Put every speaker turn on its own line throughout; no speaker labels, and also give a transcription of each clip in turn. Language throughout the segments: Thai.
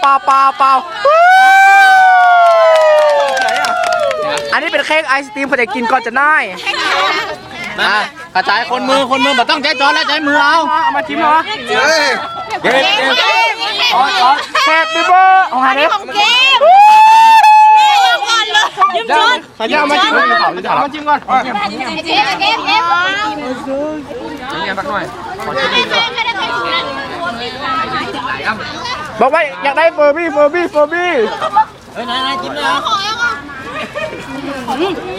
เปล่าเปล่าเปล่าอันนี้เป็นเค้กไอศตรีมเขาจะกินก่อนจะได้อะกระจายคนมือคนมือแบบต้องใจจอนแล้วใจมือเอาเอามาจิ้มเหรอเฮ้ยเฮ้ยจอนจอนแฮปปี้เบิร์ดเอาหาดิ
เกมก่อนเลยยิ้มจน
ขยับมาจิ้มก่อนเอามาจิ้มก่อน
เกมเกมเกม
เนี่ยสักหน่อย
ไม่ได้ไม่ได้ไม่ได้
บอกว่าอยากได้เฟอร์บี้เฟอร์บี้เฟอร์บี้
เฮ้ยนายนายจิ้มเลยเหรอ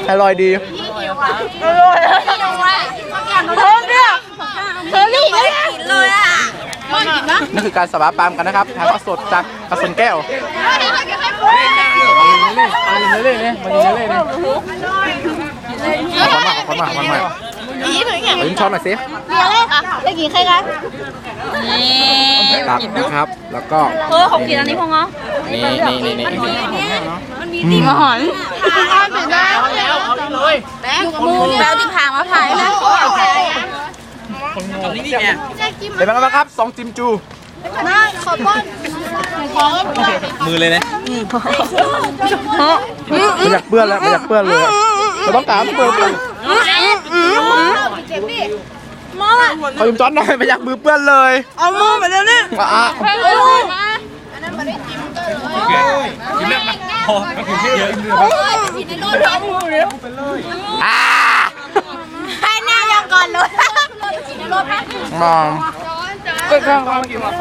อร่อยดี
เธอเนี่ยเธอนี่ไม่กินเลยอะมันกินนะ
นั่นคือการสบาปามกันนะครับทางสดจากกระสุนแก้ว
ไม่ได้ไม่ได้ไม่ได้
มายิงเล่นเนี่ยมายิงเล่นเนี่ยขอบคุณมากขอบคุณมากขอบคุณมาก
นี่ถึงอย่าง
ยืนช้อนหน่อยสิ
มีอะไรอะได้กินใครกัน
ตักนะครับ แล้วก็
เออของกินอันนี้พงเหรอ
นี่นี่นี่นี่
ดีมาหอนเสร็จแล้วแล้วเอาเลยแป๊บมือแป๊บที่ผ่ามาผ่ายนะ
นี่นี่ไง
เป็นไงบ้างครับสองจิมจู
มาขอป้อนขอ
มือเลยนะ
ไม่อยากเปื้อนแล้วไม่อยากเปื้อนเลยเราต้องการเปื้อนเปื้อน
มอ
ขอยืมช้อนหน่อยไม่อยากมือเปื้อนเลย
เอามือมาแล้ว นี่
อะ
จิ้มเลือกมาพอก็คือเยอะ
อ่า
ให้หน้ายังก่อนเลย
มอง ก็ข้างกินมา